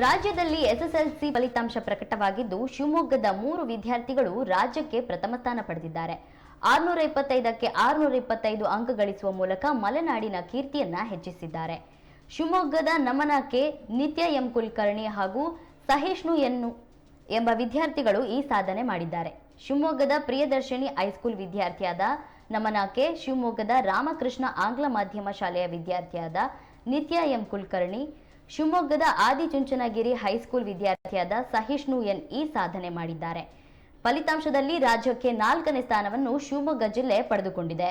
ರಾಜ್ಯದಲ್ಲಿ ಎಸ್ಎಸ್ಎಲ್ಸಿ ಫಲಿತಾಂಶ ಪ್ರಕಟವಾಗಿದ್ದು, ಶಿವಮೊಗ್ಗದ ಮೂರು ವಿದ್ಯಾರ್ಥಿಗಳು ರಾಜ್ಯಕ್ಕೆ ಪ್ರಥಮ ಸ್ಥಾನ ಪಡೆದಿದ್ದಾರೆ. ಆರುನೂರ ಇಪ್ಪತ್ತೈದಕ್ಕೆ ಆರುನೂರ ಇಪ್ಪತ್ತೈದು ಅಂಕ ಗಳಿಸುವ ಮೂಲಕ ಮಲೆನಾಡಿನ ಕೀರ್ತಿಯನ್ನ ಹೆಚ್ಚಿಸಿದ್ದಾರೆ. ಶಿವಮೊಗ್ಗದ ನಮನ ಕೆ ನಿತ್ಯ ಎಂ ಕುಲಕರ್ಣಿ ಹಾಗೂ ಸಹಿಷ್ಣು ಎನ್ನು ಎಂಬ ವಿದ್ಯಾರ್ಥಿಗಳು ಈ ಸಾಧನೆ ಮಾಡಿದ್ದಾರೆ. ಶಿವಮೊಗ್ಗದ ಪ್ರಿಯದರ್ಶಿನಿ ಹೈಸ್ಕೂಲ್ ವಿದ್ಯಾರ್ಥಿಯಾದ ನಮನ ಕೆ ಶಿವಮೊಗ್ಗದ ರಾಮಕೃಷ್ಣ ಆಂಗ್ಲ ಮಾಧ್ಯಮ ಶಾಲೆಯ ವಿದ್ಯಾರ್ಥಿಯಾದ ನಿತ್ಯ ಎಂ ಕುಲಕರ್ಣಿ ಶಿವಮೊಗ್ಗದ ಆದಿಚುಂಚನಗಿರಿ ಹೈಸ್ಕೂಲ್ ವಿದ್ಯಾರ್ಥಿಯಾದ ಸಹಿಷ್ಣು ಎನ್ ಈ ಸಾಧನೆ ಮಾಡಿದ್ದಾರೆ. ಫಲಿತಾಂಶದಲ್ಲಿ ರಾಜ್ಯಕ್ಕೆ ನಾಲ್ಕನೇ ಸ್ಥಾನವನ್ನು ಶಿವಮೊಗ್ಗ ಜಿಲ್ಲೆ ಪಡೆದುಕೊಂಡಿದೆ.